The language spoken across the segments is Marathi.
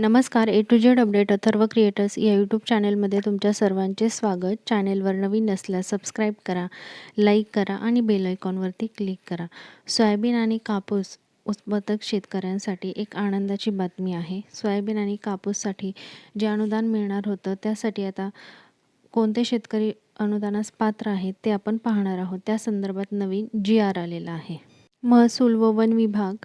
नमस्कार A to Z update Atharva creators या यूट्यूब चॅनलमध्ये तुमच्या सर्वांचे स्वागत. चॅनेलवर नवीन असल्यास सबस्क्राईब करा लाईक करा आणि बेल आयकॉनवरती क्लिक करा. सोयाबीन आणि कापूस उत्पादक शेतकऱ्यांसाठी एक आनंदाची बातमी आहे. सोयाबीन आणि कापूससाठी जे अनुदान मिळणार होतं त्यासाठी आता कोणते शेतकरी अनुदानास पात्र आहेत ते आपण पाहणार आहोत. त्या संदर्भात नवीन जी आर आलेला आहे. महसूल व वन विभाग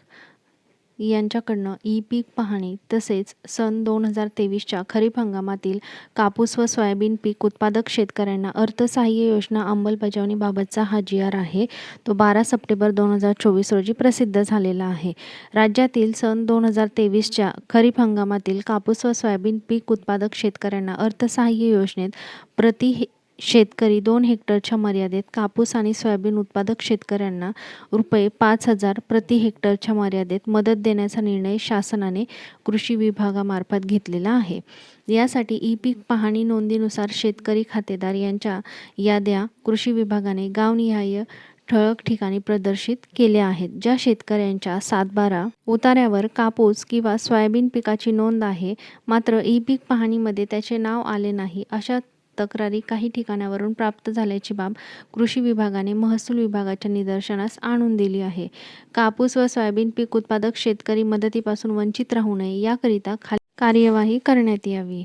यांच्याकडनं ई पीक पाहणी तसेच सन दोन हजार तेवीसच्या खरीप हंगामातील कापूस व सोयाबीन पीक उत्पादक शेतकऱ्यांना अर्थसहाय्य योजना अंमलबजावणीबाबतचा हा जी आर आहे तो बारा सप्टेंबर दोन हजार चोवीस रोजी प्रसिद्ध झालेला आहे. राज्यातील सन दोन हजार तेवीसच्या खरीप हंगामातील कापूस व सोयाबीन पीक उत्पादक शेतकऱ्यांना अर्थसहाय्य योजनेत प्रति हे शेतकरी दोन हेक्टरच्या मर्यादेत कापूस आणि सोयाबीन उत्पादक शेतकऱ्यांना रुपये पाच हजार प्रति हेक्टरच्या मर्यादेत मदत देण्याचा निर्णय शासनाने कृषी विभागामार्फत घेतलेला आहे. यासाठी ई पीक पाहणी नोंदीनुसार शेतकरी खातेदार यांच्या याद्या कृषी विभागाने गावनिहाय ठळक ठिकाणी प्रदर्शित केल्या आहेत ज्या शेतकऱ्यांच्या सातबारा उतार्यावर कापूस किंवा सोयाबीन पिकाची नोंद आहे मात्र ई पीक पाहणीमध्ये त्याचे नाव आले नाही अशा तक्रारी काही ठिकाणावरून प्राप्त झाल्याची बाब कृषी विभागाने महसूल विभागाच्या निदर्शनास आणून दिली आहे. कापूस व सोयाबीन पीक उत्पादक शेतकरी मदतीपासून वंचित राहू नये याकरिता खाली कार्यवाही करण्यात यावी.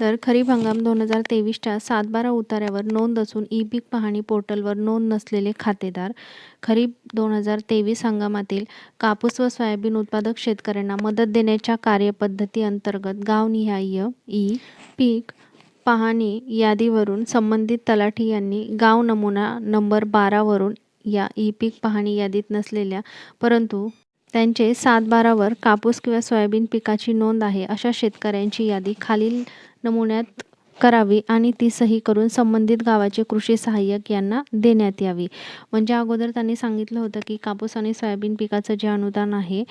तर खरीप हंगाम दोन हजार तेवीसच्या सातबारा उतार्यावर नोंद असून ई पीक पाहणी पोर्टलवर नोंद नसलेले खातेदार खरीप दोन हजार तेवीस हंगामातील कापूस व सोयाबीन उत्पादक शेतकऱ्यांना मदत देण्याच्या कार्यपद्धती अंतर्गत गावनिहाय ई पीक पाहणी यादीवरून संबंधित तलाठी यांनी गाव नमुना नंबर बारावरून या ई पीक पाहणी यादीत नसलेल्या परंतु त्यांचे सात बारावर कापूस किंवा सोयाबीन पिकाची नोंद आहे अशा शेतकऱ्यांची यादी खालील नमुन्यात करावी आणि ती सही करून संबंधित गावाचे कृषी सहाय्यक यांना देण्यात यावी. म्हणजे अगोदर त्यांनी सांगितलं होतं की कापूस आणि सोयाबीन पिकाचं जे अनुदान आहे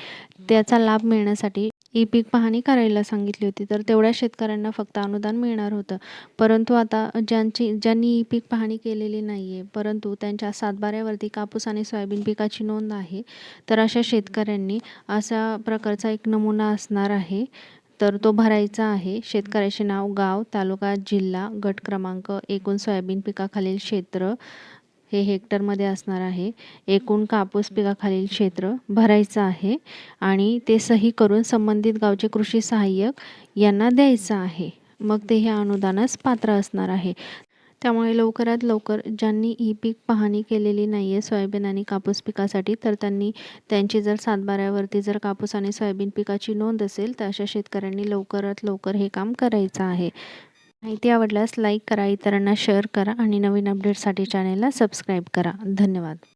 त्याचा लाभ मिळण्यासाठी ई पीक पाहणी करायला सांगितली होती. तर तेवढ्या शेतकऱ्यांना फक्त अनुदान मिळणार होतं. परंतु आता ज्यांची ज्यांनी ई पीक पाहणी केलेली नाही आहे परंतु त्यांच्या सातबाऱ्यावरती कापूस आणि सोयाबीन पिकाची नोंद आहे तर अशा शेतकऱ्यांनी अशा प्रकारचा एक नमुना असणार आहे. तर तो भरायचा आहे. शेतकऱ्याचे नाव गाव तालुका जिल्हा गट क्रमांक एकूण सोयाबीन पिकाखालील क्षेत्र हे हेक्टरमध्ये असणार आहे. एकूण कापूस पिकाखालील क्षेत्र भरायचं आहे आणि ते सही करून संबंधित गावचे कृषी सहाय्यक यांना द्यायचं आहे. मग ते ह्या अनुदानास पात्र असणार आहे. त्यामुळे लवकरात लवकर ज्यांनी ई पीक पाहणी केलेली नाही आहे सोयाबीन आणि कापूस पिकासाठी तर त्यांनी त्यांची जर सातबाऱ्यावरती जर कापूस आणि सोयाबीन पिकाची नोंद असेल तर अशा शेतकऱ्यांनी लवकरात लवकर हे काम करायचं आहे. माहिती आवडल्यास लाईक करा इतरांना शेअर करा आणि नवीन अपडेटसाठी चॅनेलला सबस्क्राईब करा. धन्यवाद.